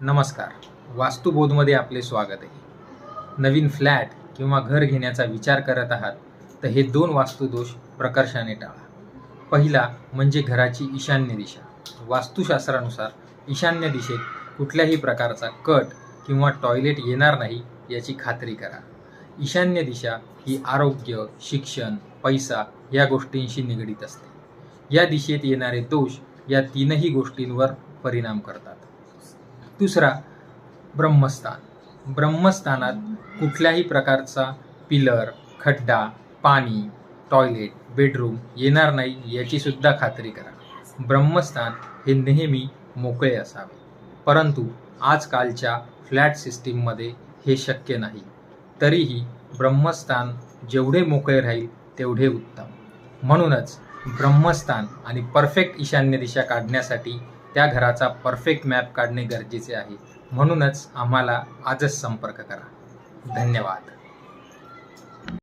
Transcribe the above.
नमस्कार. वास्तुबोधमध्ये आपले स्वागत आहे. नवीन फ्लॅट किंवा घर घेण्याचा विचार करत आहात तर हे दोन वास्तुदोष प्रकर्षाने टाळा. पहिला म्हणजे घराची ईशान्य दिशा. वास्तुशास्त्रानुसार ईशान्य दिशेत कुठल्याही प्रकारचा कट किंवा टॉयलेट येणार नाही याची खात्री करा. ईशान्य दिशा ही आरोग्य शिक्षण पैसा या गोष्टींशी निगडीत असते. या दिशेत येणारे दोष या तीनही गोष्टींवर परिणाम करतात. दुसरा ब्रह्मस्थान. ब्रह्मस्थानात कुठल्याही प्रकारचा पिलर खड्डा पाणी टॉयलेट बेडरूम येणार नाही याचीसुद्धा खात्री करा. ब्रह्मस्थान हे नेहमी मोकळे असावे. परंतु आजकालच्या फ्लॅट सिस्टीममध्ये हे शक्य नाही. तरीही ब्रह्मस्थान जेवढे मोकळे राहील तेवढे उत्तम. म्हणूनच ब्रह्मस्थान आणि परफेक्ट ईशान्य दिशा काढण्यासाठी त्या घराचा परफेक्ट मॅप काढणे गरजेचे आहे. म्हणूनच आम्हाला आजच संपर्क करा. धन्यवाद.